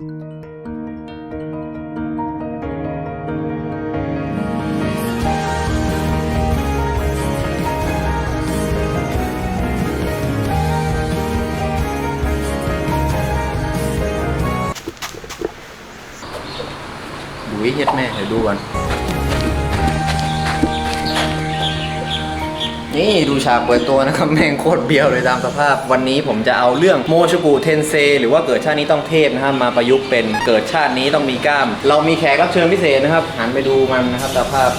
ดูไอ้เฮ็ดแม่เดี๋ยวดูก่อน นี่ดูฉากเปิดตัวนะครับ แม่งโคตรเบี้ยวเลยตามสภาพ วันนี้ผมจะเอาเรื่องโมชกุเทนเซ หรือว่าเกิดชาตินี้ต้องเทพนะครับมาประยุกต์เป็นเกิดชาตินี้ต้องมีกล้าม เรามีแขกรับเชิญพิเศษนะครับหันไปดูมันนะครับสภาพ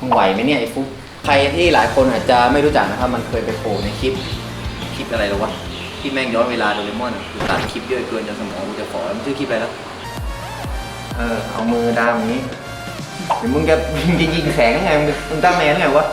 มึงไหวไหมเนี่ยไอ้ฟุกใครที่หลายคนอาจจะไม่รู้จักนะครับ มันเคยไปโผล่ในคลิปคลิปอะไรหรอวะคลิปแม่งย้อนเวลาโดเรมอนกูตัดคลิปเยอะเกินจนสมองกูจะฝ่อมันชื่อคลิปอะไรแล้วเออเอามือดามอย่างนี้เดี๋ยวมึงจะยิงแสงไงมึงมึงตั้งแมนไงวะ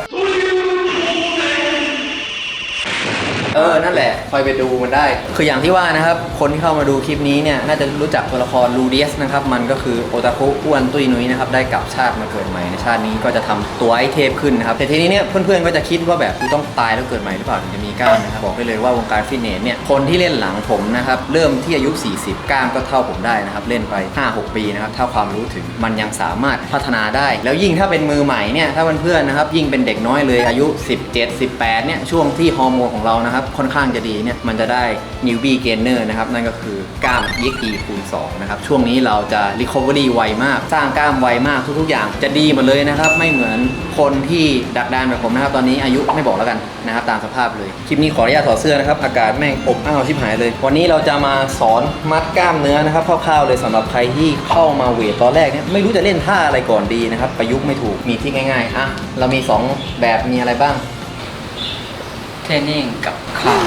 เออ นั่นแหละ คอยไปดูมันได้ คืออย่างที่ว่านะครับ คนที่เข้ามาดูคลิปนี้เนี่ย น่าจะรู้จักตัวละครลูเดียสนะครับ มันก็คือโอตาคุอ้วนตุ้ยนุ้ยนะครับ ได้กลับชาติมาเกิดใหม่ในชาตินี้ก็จะทำตัวไอเทพขึ้นนะครับ แต่ทีนี้เนี่ยเพื่อนๆก็จะคิดว่าแบบกูต้องตายแล้วเกิดใหม่หรือเปล่าถึงจะมีกล้ามนะครับ บอกได้เลยว่าวงการฟิตเนสเนี่ย คนที่เล่นหลังผมนะครับ เริ่มที่อายุ 40 กล้ามก็เท่าผมได้นะครับ เล่นไป 5-6 ปีนะครับ ถ้าความรู้ถึงมันยังสามารถพัฒนาได้ แล้วยิ่งถ้าเป็นมือใหม่เนี่ย ถ้าเพื่อนๆนะครับ ยิ่งเป็นเด็กน้อยเลยอายุ 17 18 เนี่ย ช่วงที่ฮอร์โมนของเรานะครับค่อนข้างจะดีเนี่ยมันจะได้ newbie gainer นะครับนั่นก็คือกล้าม EXE คูณ2นะครับช่วงนี้เราจะ recovery ไวมาก สร้างกล้ามไวมากทุก ๆ อย่างจะดีหมดเลยนะครับไม่เหมือนคนที่ดักดานแบบผมนะครับตอนนี้อายุไม่บอกแล้วกันนะครับตามสภาพเลยคลิปนี้ขออนุญาตถอดเสื้อนะครับอากาศแม่งอบอ้าวชิบหายเลย วันนี้เราจะมาสอนมัดกล้ามเนื้อนะครับคร่าวๆเลยสำหรับใครที่เข้ามาเวทตอนแรกเนี่ยไม่รู้จะเล่นท่าอะไรก่อนดีนะครับประยุกต์ไม่ถูกมีที่ง่ายๆอะเรามีสองแบบมีอะไรบ้าง รนนิ่งกับขา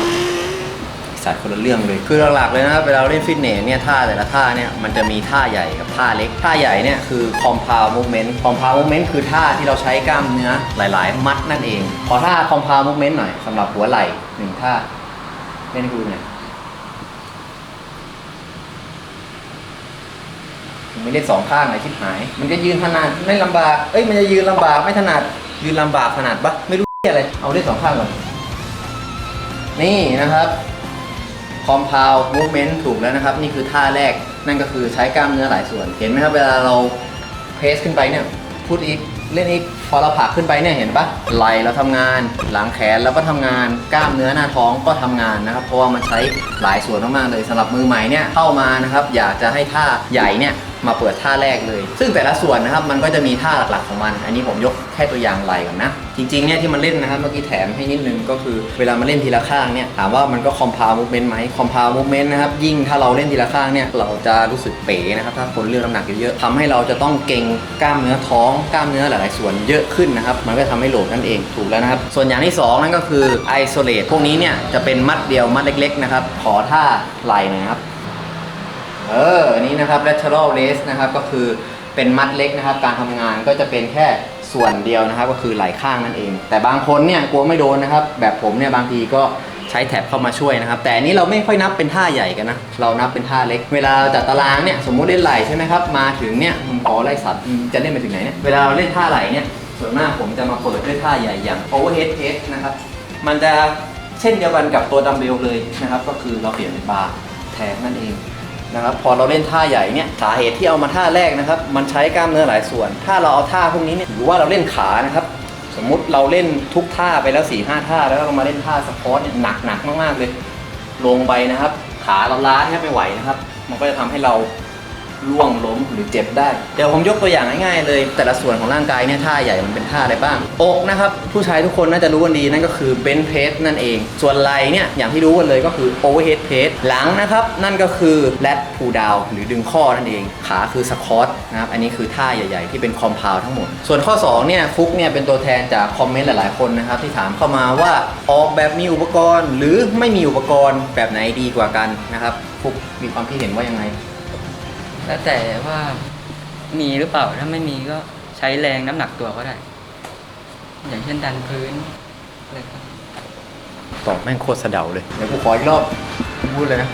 สัตว์คนละเรื่องเลย คือหลักๆเลยนะครับ เวลาเราเล่นฟิตเนสเนี่ยท่าแต่ละท่าเนี่ยมันจะมีท่าใหญ่กับท่าเล็ก ท่าใหญ่เนี่ยคือ compound movement compound movement คือท่าที่เราใช้กล้ามเนื้อหลาย ๆ มัดนั่นเอง ขอท่า compound movement หน่อยสำหรับหัวไหล่หนึ่งท่าเล่นให้ดูหน่อยมึงไม่เล่นสองข้างเลยชิบหาย มันจะยืนถนัดไม่ลำบาก เอ้ยมันจะยืนลำบากไม่ถนัดยืนลำบากถนัดปะไม่รู้อะไรเอาเล่นสองข้างก่อน นี่นะครับ compound movement ถูกแล้วนะครับ นี่คือท่าแรกนั่นก็คือใช้กล้ามเนื้อหลายส่วน เห็นไหมครับ เวลาเราเพสขึ้นไปเนี่ยพูดอีก เล่นอีก อเราผลักขึ้นไปเนี่ยเห็นปะไหลเราทำงาน หลังแขนเราก็ทำงาน กล้ามเนื้อหน้าท้องก็ทำงานนะครับเพราะว่ามันใช้หลายส่วนมากๆเลยสำหรับมือใหม่เนี่ยเข้ามานะครับอยากจะให้ท่าใหญ่เนี่ยมาเปิดท่าแรกเลย ซึ่งแต่ละส่วนนะครับมันก็จะมีท่าหลักๆของมัน อันนี้ผมยกแค่ตัวอย่างไหลก่อนนะ จริงๆเนี่ยที่มันเล่นนะครับเมื่อกี้แถมให้นิดนึงก็คือ เวลามาเล่นทีละข้างเนี่ยถามว่ามันก็ compound movement ไหม compound movement นะครับยิ่งถ้าเราเล่นทีละข้างเนี่ยเราจะรู้สึกเป๋นะครับถ้าคนเลือกน้ำหนักเยอะๆทำให้เราจะต้องเก่งกล้ามเนื้อท้องกล้ามเนื้อหลายๆส่วนเยอะขึ้นนะครับ มันก็ทำให้โหลดนั่นเองถูกแล้วนะครับ ส่วนอย่างที่สองนั่นก็คือ isolate พวกนี้เนี่ยจะเป็นมัดเดียวมัดเล็ก ๆ นะครับ ขอท่าไหลนะครับ เอออันนี้นะครับ lateral raise นะครับก็คือเป็นมัดเล็กนะครับ การทำงานก็จะเป็นแค่ส่วนเดียวนะครับ ก็คือไหลข้างนั่นเอง แต่บางคนเนี่ยกลัวไม่โดนนะครับ แบบผมเนี่ยบางทีก็ใช้แท็บเข้ามาช่วยนะครับ แต่อันนี้เราไม่ค่อยนับเป็นท่าใหญ่กันนะ เรานับเป็นท่าเล็ก เวลาเราจัดตารางเนี่ยสมมุติเล่นไหลใช่ไหมครับ มาถึงเนี่ยมึงขอไล่สัตว์จะเล่นไปถึงไหนเนี่ย เวลาเราเล่นท่าไหลเนี่ย ส่วนมากผมจะมาเปิดด้วยท่าใหญ่อย่าง overhead press นะครับ มันจะเช่นเดียวกันกับตัวดัมเบลเลยนะครับ ก็คือเราเปลี่ยนเป็นบาร์แทนนั่นเองนะครับ พอเราเล่นท่าใหญ่เนี่ยสาเหตุที่เอามาท่าแรกนะครับ มันใช้กล้ามเนื้อหลายส่วน ถ้าเราเอาท่าพวกนี้เนี่ยหรือว่าเราเล่นขานะครับสมมุติเราเล่นทุกท่าไปแล้ว4ี่ห้าท่า แล้วเรามาเล่นท่าสควอตเนี่ยหนักหนักๆมากๆเลย ลงไปนะครับ ขาเราล้าแทบไม่ไหวนะครับ มันก็จะทำให้เรา ล่วงล้มหรือเจ็บได้ เดี๋ยวผมยกตัวอย่างง่ายๆเลย แต่ละส่วนของร่างกายเนี่ยท่าใหญ่มันเป็นท่าอะไรบ้าง อกนะครับ ผู้ชายทุกคนน่าจะรู้กันดีนั่นก็คือเบนเพสนั่นเอง ส่วนไหล่เนี่ยอย่างที่รู้กันเลยก็คือโอเวอร์เฮดเพสหลังนะครับ นั่นก็คือแ t พูดาวหรือดึงข้อนั่นเอง ขาคือสคอตนะครับอันนี้คือท่าใหญ่ๆ ที่เป็นคอมเพลทั้งหมด ส่วนข้อ2เนี่ยฟุกเนี่ยเป็นตัวแทนจากคอมเมนต์หลายๆคนนะครับที่ถามเข้ามาว่าออกแบบมีอุปกรณ์ หรือไม่มีอุปกรณ์แบบไหนดีกว่ากันนะครับฟุกมีความคิดเห็นว่ายังไง แล้วแต่ว่ามีหรือเปล่าถ้าไม่มีก็ใช้แรงน้ำหนักตัวก็ได้ อย่างเช่นดันพื้นอะไรก็ตอบแม่งโคตรสะเดาเลย เดี๋ยวกูขออีกรอบพูดเลยนะ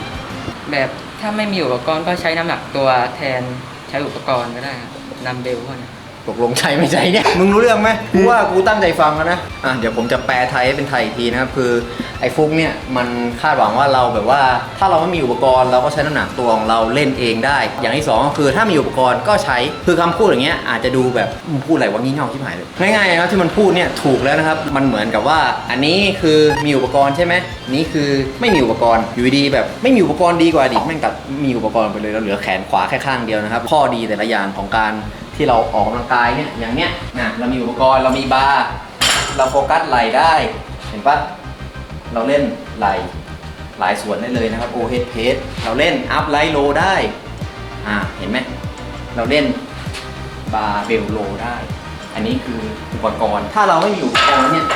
แบบถ้าไม่มีอุปกรณ์ก็ใช้น้ำหนักตัวแทนใช้อุปกรณ์ก็ได้ครับดัมเบลพวกนี้ ตกลงใช่ไม่ใช่เนี่ย มึงรู้เรื่องไหมกูว่ากูตั้งใจฟังแล้วนะ อะ เดี๋ยวผมจะแปลไทยให้เป็นไทยอีกทีนะครับคือไอ้ฟุกเนี่ยมันคาดหวังว่าเราแบบว่า ถ้าเราไม่มีอุปกรณ์เราก็ใช้น้ำหนักตัวของเราเล่นเองได้ อย่างที่สองก็คือถ้ามีอุปกรณ์ก็ใช้ คือคำพูดอย่างเงี้ยอาจจะดูแบบมึงพูดอะไรวะงี่เง่าที่หายเลย ง่ายๆนะครับที่มันพูดเนี่ยถูกแล้วนะครับ มันเหมือนกับว่า อันนี้คือมีอุปกรณ์ใช่ไหมนี่คือไม่มีอุปกรณ์ อยู่ดีๆแบบไม่มีอุปกรณ์ดีกว่าดิแม่งตัดมีอุปกรณ์ไปเลยแล้วเหลือแขนขวาแค่ข้างเดียวนะครับ ข้อดีแต่ละอย่างของการ ที่เราออกกำลังกายเนี่ยอย่างเนี้ยนะเรามีอุปกรณ์เรามีบาร์เราโฟกัสไหลได้เห็นปะเราเล่นไหลหลายส่วนได้เลยนะครับโอเฮดเพสเราเล่นอัพไลท์โลได้อ่าเห็นไหมเราเล่นบาร์เบลโลได้ อันนี้คืออุปกรณ์ ถ้าเราไม่มีอุปกรณ์เนี่ย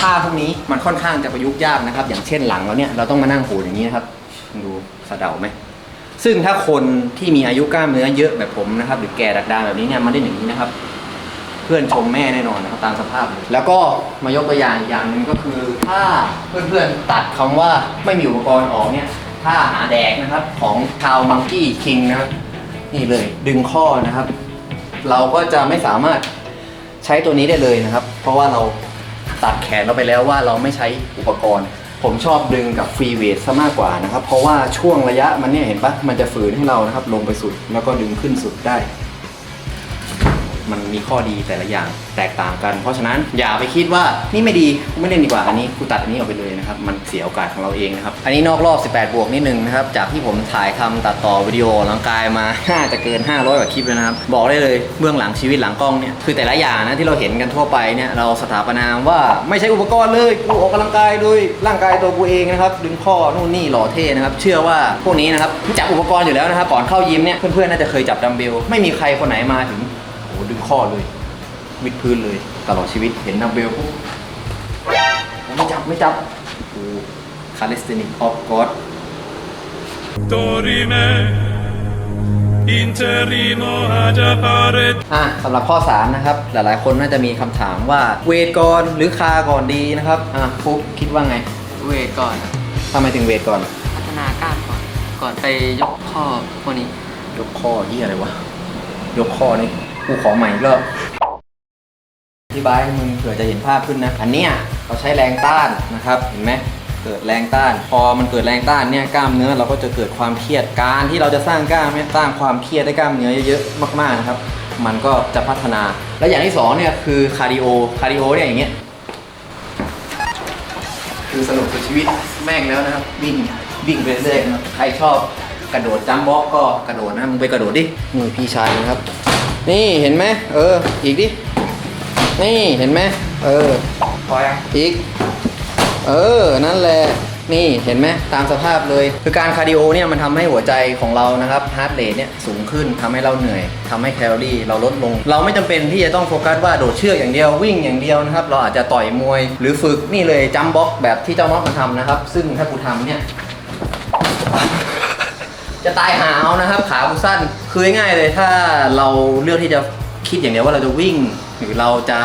ท่าพวกนี้มันค่อนข้างจะประยุกต์ยากนะครับ อย่างเช่นหลังเราเนี่ยเราต้องมานั่งโหดอย่างนี้นะครับดูสะเดาไหม ซึ่งถ้าคนที่มีอายุกล้ามเนื้อเยอะแบบผมนะครับ หรือแก่ดักดานแบบนี้เนี่ยมันได้อย่งนี้นะครับ เพื่อนชมแม่แน่นอนนะครับตามสภาพ แล้วก็มายกตัวอย่างอีกอย่างหนึ่งก็คือ ถ้าเพื่อนๆตัดคำว่าไม่มีอุปกรณ์ออกเนี่ยถ้าหาแดกนะครับของชาวมังกี้คิงนะครับนี่เลยดึงข้อนะครับ เราก็จะไม่สามารถใช้ตัวนี้ได้เลยนะครับ เพราะว่าเราตัดแขนเราไปแล้วว่าเราไม่ใช้อุปกรณ์ ผมชอบดึงกับฟรีเวทซะมากกว่านะครับ เพราะว่าช่วงระยะมันเนี่ยเห็นปะมันจะฝืนให้เรานะครับ ลงไปสุดแล้วก็ดึงขึ้นสุดได้ มันมีข้อดีแต่ละอย่างแตกต่างกัน เพราะฉะนั้นอย่าไปคิดว่านี่ไม่ดีกูไม่เล่นดีกว่าอันนี้กูตัดอันนี้ออกไปเลยนะครับมันเสียโอกาสของเราเองนะครับอันนี้นอกรอบ 18 บวกนิดนึงนะครับจากที่ผมถ่ายทำตัดต่อวิดีโอออกกำลังกายมาน่าจะเกิน 500กว่าคลิปแล้วนะครับบอกได้เลยเบื้องหลังชีวิตหลังกล้องเนี่ยคือแต่ละอย่างนะที่เราเห็นกันทั่วไปเนี่ยเราสถาปนาว่าไม่ใช้อุปกรณ์เลยกูออกกำลังกายโดยร่างกายตัวกูเองนะครับดึงข้อนู่นนี่หล่อเท่นะครับเชื่อว่าพวกนี้นะครับจับอุปกรณ์อยู่แล้วนะครับก่อนเข้ายิมเนี่ยเพื่อนๆน่าจะเคยจับดัมเบลไม่มีใครคนไหนมาถึง ข้อเลยวิดพื้นเลยตลอดชีวิตเห็นดัมเบลปุ๊บผมไม่จับไม่จับโอ้คาลิสตินิกออฟกอด Dorime, interimo ad appare อะสำหรับข้อ 3 นะครับ หลายๆ คนน่าจะมีคำถามว่าเวทก่อนหรือคาก่อนดีนะครับ อะฟุ๊กคิดว่าไงเวทก่อนทำไมถึงเวทก่อนพัฒนากล้ามก่อน ก่อนไปยกข้อพวกนี้ ยกข้อที่อะไรวะยกข้อนี่ กูขอใหม่อีกรอบอธิบายให้มึงเผื่อจะเห็นภาพขึ้นนะ อันเนี้ยเราใช้แรงต้านนะครับ เห็นไหมเกิดแรงต้าน พอมันเกิดแรงต้านเนี่ยกล้ามเนื้อเราก็จะเกิดความเครียด การที่เราจะสร้างกล้ามเนี่ยสร้างความเครียดให้กล้ามเนื้อเยอะๆมากๆนะครับ มันก็จะพัฒนา และอย่างที่สองเนี่ยคือคาร์ดิโอ คาร์ดิโอเนี่ยอย่างเงี้ย คือสนุกสุดชีวิตแม่งแล้วนะครับวิ่งวิ่งไปเรื่อยๆนะครับใครชอบกระโดดจัมป์บล็อกก็กระโดดนะ มึงไปกระโดดดินี่พี่ชายนะครับ นี่เห็นไหมเออ อีกดิ นี่เห็นไหมเออ พอยังอีก เออ นั่นแหละ นี่เห็นไหมตามสภาพเลย คือการคาร์ดิโอเนี่ยมันทำให้หัวใจของเรานะครับฮาร์ดเรทเนี่ยสูงขึ้นทำให้เราเหนื่อยทำให้แคลอรี่เราลดลง เราไม่จำเป็นที่จะต้องโฟกัสว่าโดดเชือกอย่างเดียววิ่งอย่างเดียวนะครับ เราอาจจะต่อยมวย หรือฝึกนี่เลยจัมป์บ็อกแบบที่เจ้าน็อตมันทำนะครับ ซึ่งถ้ากูทำเนี่ย จะตายหาเอานะครับขากูสั้นคือง่ายๆเลยถ้าเราเลือกที่จะคิดอย่างเดียวว่าเราจะวิ่ง หรือเราจะ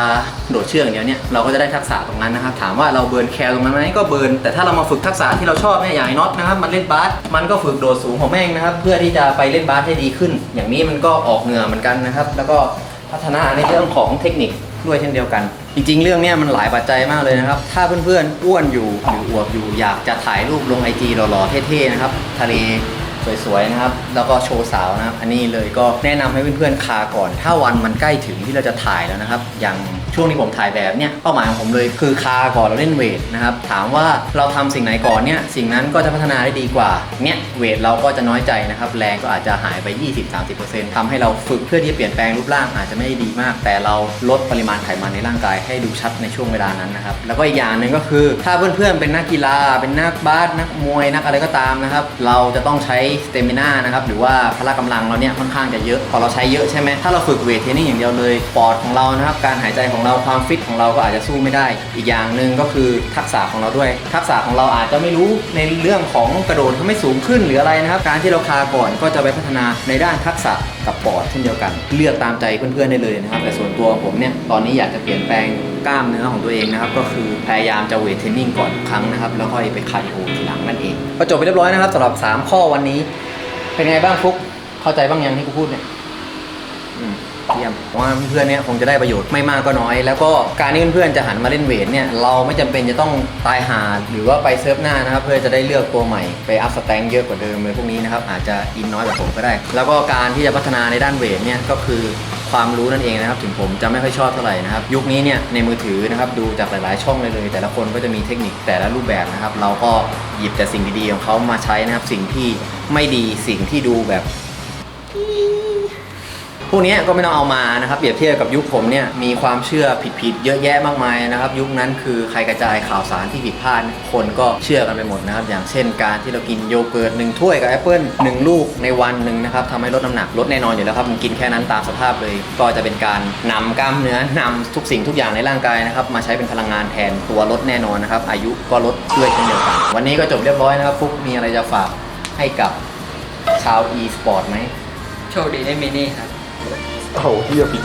โดดเชือกอย่างเดียวเนี่ยเราก็จะได้ทักษะตรงนั้นนะครับถามว่าเราเบิร์นแคลตรงนั้นไหมก็เบิร์นแต่ถ้าเรามาฝึกทักษะที่เราชอบเนี่ยอย่างไอ้น็อตนะครับมันเล่นบาสมันก็ฝึกโดดสูงของแม่งนะครับ เพื่อที่จะไปเล่นบาสให้ดีขึ้น อย่างนี้มันก็ออกเหงื่อเหมือนกันนะครับ แล้วก็พัฒนาในเรื่องของเทคนิคด้วยเช่นเดียวกัน จริง ๆ เรื่องเนี้ยมันหลายปัจจัยมากเลยนะครับ ถ้าเพื่อนๆอ้วนอยู่หรืออวบอยู่อยากจะถ่ายรูปลงไอจีหล่อๆเท่ๆนะครับทะเล สวยๆนะครับ แล้วก็โชว์สาวนะครับ อันนี้เลยก็แนะนำให้เพื่อนๆคาก่อน ถ้าวันมันใกล้ถึงที่เราจะถ่ายแล้วนะครับ อย่างช่วงที่ผมถ่ายแบบเนี่ยเป้าหมายของผมเลยคือคาก่อนเราเล่นเวทนะครับถามว่าเราทำสิ่งไหนก่อนเนี่ยสิ่งนั้นก็จะพัฒนาได้ดีกว่าเนี่ยเวทเราก็จะน้อยใจนะครับแรงก็อาจจะหายไป 20-30%ทำให้เราฝึกเพื่อที่จะเปลี่ยนแปลงรูปร่างอาจจะไม่ได้ดีมาก แต่เราลดปริมาณไขมันในร่างกายให้ดูชัดในช่วงเวลานั้นนะครับแล้วก็อีกอย่างหนึ่งก็คือถ้าเพื่อนๆเป็นนักกีฬา เป็นนักบาสนักมวยนักอะไรก็ตามนะครับเราจะต้องใช้สเตมินานะครับหรือว่าพละกำลังเราเนี่ยค่อนข้างจะเยอะพอเราใช้เยอะใช่ไหมถ้าเราฝึกเวทเทรนนิ่งอย่างเดียวเลยปอดของเรานะครับการหายใจของของเราความฟิตของเราก็อาจจะสู้ไม่ได้ อีกอย่างหนึ่งก็คือทักษะของเราด้วย ทักษะของเราอาจจะไม่รู้ในเรื่องของกระโดดทำให้สูงขึ้นหรืออะไรนะครับ การที่เราคาก่อนก็จะไปพัฒนาในด้านทักษะกับปอดเช่นเดียวกัน เลือกตามใจเพื่อนๆได้เลยนะครับ แต่ส่วนตัวผมเนี่ยตอนนี้อยากจะเปลี่ยนแปลงกล้ามเนื้อของตัวเองนะครับก็คือพยายามจะเวทเทรนนิ่งก่อนทุกครั้งนะครับแล้วค่อยไปคาร์ดิโอทีหลังนั่นเองก็จบไปเรียบร้อยนะครับสำหรับ 3 ข้อวันนี้ เป็นไงบ้างฟุกเข้าใจบ้างยังที่กูพูดเนี่ยอืม เยี่ยมว่าเพื่อนๆเนี่ยคงจะได้ประโยชน์ไม่มากก็น้อย แล้วก็การที่เพื่อนๆจะหันมาเล่นเวทเนี่ยเราไม่จำเป็นจะต้องตายหาหรือว่าไปเซิร์ฟหน้านะครับเพื่อจะได้เลือกตัวใหม่ไปอัพสแตงเยอะกว่าเดิมเลยพวกนี้นะครับอาจจะอินน้อยแบบผมก็ได้ แล้วก็การที่จะพัฒนาในด้านเวทเนี่ยก็คือความรู้นั่นเองนะครับถึงผมจะไม่ค่อยชอบเท่าไหร่นะครับยุคนี้เนี่ยในมือถือนะครับดูจากหลายๆช่องเลยเลย แต่ละคนก็จะมีเทคนิคแต่ละรูปแบบนะครับเราก็หยิบแต่สิ่งดีๆของเขามาใช้นะครับสิ่งที่ไม่ดีสิ่งที่ดูแบบ พวกนี้ก็ไม่ต้องเอามานะครับเปรียบเทียบกับยุคผมเนี่ยมีความเชื่อผิดๆเยอะแยะมากมายนะครับ ยุคนั้นคือใครกระจายข่าวสารที่ผิดพลาดคนก็เชื่อกันไปหมดนะครับ อย่างเช่นการที่เรากินโยเกิร์ตหนึ่งถ้วยกับแอปเปิลหนึ่งลูกในวันหนึ่งนะครับทำให้ลดน้ำหนักลดแน่นอนอยู่แล้วครับมันกินแค่นั้นตามสภาพเลย ก็จะเป็นการนำกล้ามเนื้อนำทุกสิ่งทุกอย่างในร่างกายนะครับมาใช้เป็นพลังงานแทนตัวลดแน่นอนนะครับอายุก็ลดด้วยเช่นเดียวกันวันนี้ก็จบเรียบร้อยนะครับฟุกมีอะไรจะฝากให้กับชาว e-sport ไหมโชคดีได้มินี่ครับ เอาเฮียปิ